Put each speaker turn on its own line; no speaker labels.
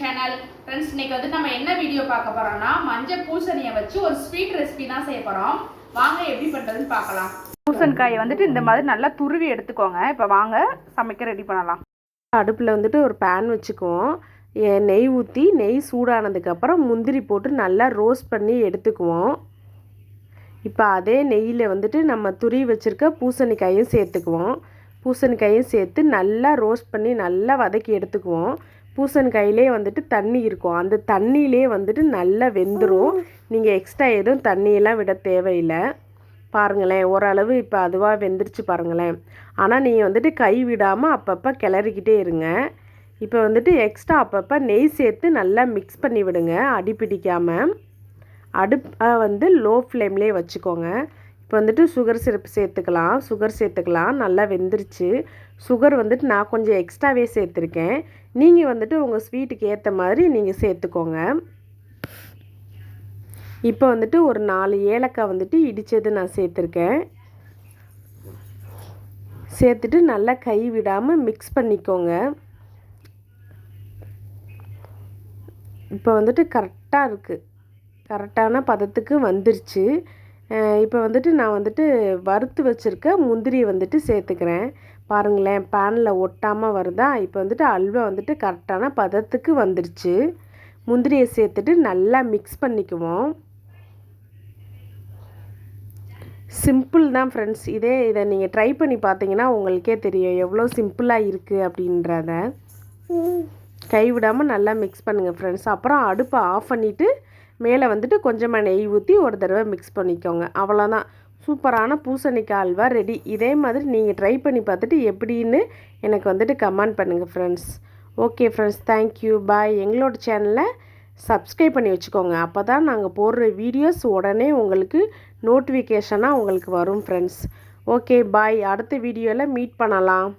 Channel friends இன்னைக்கு வந்து நம்ம என்ன வீடியோ பார்க்க போறோம்னா மஞ்சள் பூசணியை வச்சு ஒரு ஸ்வீட் ரெசிபி தான் செய்ய போறோம். வாங்க எப்படி பண்றதுன்னு பார்க்கலாம். பூசணிக்காயை வந்துட்டு இந்த மாதிரி நல்லா துருவி எடுத்துக்கோங்க. இப்போ வாங்க சமைக்க ரெடி பண்ணலாம்.
அடுப்பில் வந்துட்டு ஒரு பேன் வச்சுக்குவோம். நெய் ஊற்றி நெய் சூடானதுக்கப்புறம் முந்திரி போட்டு நல்லா ரோஸ்ட் பண்ணி எடுத்துக்குவோம். இப்போ அதே நெய்யில் வந்துட்டு நம்ம துருவி வச்சுருக்க பூசணிக்காயும் சேர்த்துக்குவோம். பூசணிக்காயும் சேர்த்து நல்லா ரோஸ்ட் பண்ணி நல்லா வதக்கி எடுத்துக்குவோம். பூசணிக்காயிலே வந்துட்டு தண்ணி இருக்கும். அந்த தண்ணியிலே வந்துட்டு நல்லா வெந்துடும் நீங்கள் எக்ஸ்ட்ரா எதுவும் தண்ணியெல்லாம் விட தேவையில்லை. பாருங்களேன் ஓரளவு இப்போ அதுவாக வெந்துருச்சு பாருங்களேன். ஆனால் நீங்கள் வந்துட்டு கை விடாமல் அப்பப்போ கிளறிக்கிட்டே இருங்க. இப்போ வந்துட்டு எக்ஸ்ட்ரா அப்பப்போ நெய் சேர்த்து நல்லா மிக்ஸ் பண்ணி விடுங்க அடி பிடிக்காமல் அடுப்பை வந்து லோ ஃப்ளேம்லேயே வச்சுக்கோங்க. இப்போ வந்துட்டு சுகர் சிரப் சேர்த்துக்கலாம். சுகர் சேர்த்துக்கலாம். நல்லா வெந்துருச்சு. சுகர் வந்துட்டு நான் கொஞ்சம் எக்ஸ்ட்ராவே சேர்த்துருக்கேன். நீங்கள் வந்துட்டு உங்கள் ஸ்வீட்டுக்கு ஏற்ற மாதிரி நீங்கள் சேர்த்துக்கோங்க. இப்போ வந்துட்டு ஒரு நாலு ஏலக்காய் வந்துட்டு இடித்தது நான் சேர்த்துருக்கேன். சேர்த்துட்டு நல்லா கை விடாமல் மிக்ஸ் பண்ணிக்கோங்க. இப்போ வந்துட்டு கரெக்டாக இருக்குது கரெக்டான பதத்துக்கு வந்துருச்சு. இப்போ வந்துட்டு நான் வந்துட்டு வறுத்து வச்சுருக்க முந்திரியை வந்துட்டு சேர்த்துக்கிறேன். பாருங்களேன் பேனில் ஒட்டாமல் வருதா? இப்போ வந்துட்டு அல்வா வந்துட்டு கரெக்டான பதத்துக்கு வந்துருச்சு. முந்திரியை சேர்த்துட்டு நல்லா மிக்ஸ் பண்ணிக்குவோம். சிம்பிள் தான் ஃப்ரெண்ட்ஸ் இதே இதை நீங்கள் ட்ரை பண்ணி பார்த்தீங்கன்னா உங்களுக்கே தெரியும். எவ்வளோ சிம்பிளாக இருக்குது அப்படின்றத. கைவிடாமல் நல்லா மிக்ஸ் பண்ணுங்கள் ஃப்ரெண்ட்ஸ் அப்புறம் அடுப்பை ஆஃப் பண்ணிவிட்டு மேலே வந்துட்டு கொஞ்சமாக நெய் ஊற்றி ஒரு தடவை மிக்ஸ் பண்ணிக்கோங்க. அவ்வளோதான். சூப்பரான பூசணிக்காய் அல்வா ரெடி இதே மாதிரி நீங்கள் ட்ரை பண்ணி பார்த்துட்டு எப்படின்னு எனக்கு வந்துட்டு கமெண்ட் பண்ணுங்கள் friends okay friends thank you bye எங்களோட சேனலை சப்ஸ்கிரைப் பண்ணி வச்சுக்கோங்க. அப்போ தான் நாங்கள் போடுற வீடியோஸ் உடனே உங்களுக்கு நோட்டிஃபிகேஷனாக உங்களுக்கு வரும் ஃப்ரெண்ட்ஸ் ஓகே பாய் அடுத்த வீடியோவில் மீட் பண்ணலாம்.